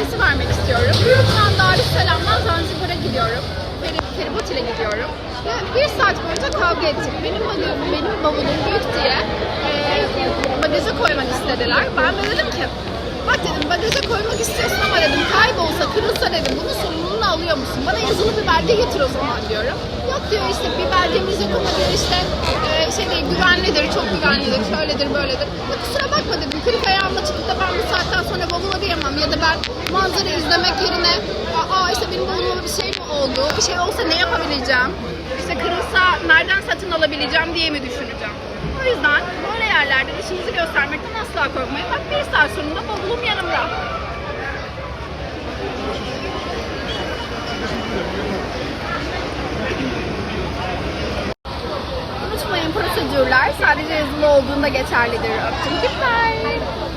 tavsiyesi vermek istiyorum. Şu an Darüsselam'dan Zanzibar'a gidiyorum. Feri, feribot ile gidiyorum. Ve bir saat boyunca kavga ettik. Benim bavulum, benim bavulum büyük diye e, bagaja koymak istediler. Ben de dedim ki Bak dedim bagaja koymak istiyorsun ama dedim kaybolsa, kırılsa dedim bunun sorumluluğunu alıyor musun? Bana yazılı bir belge getir o zaman diyorum. Yok diyor işte bir belgemiz yok ama diyor işte e, şey değil güvenlidir, çok güvenlidir, şöyledir, böyledir. Ya kusura bakma dedim kırık ya da ben manzara izlemek yerine aa işte benim bavuluma bir şey mi oldu, bir şey olsa ne yapabileceğim? İşte kırılsa nereden satın alabileceğim diye mi düşüneceğim? O yüzden böyle yerlerde işinizi göstermekten asla korkmayın. Bak bir saat sonunda bavulum yanımda. Unutmayın prosedürler sadece yazılı olduğunda geçerlidir. Öptüm. Goodbye.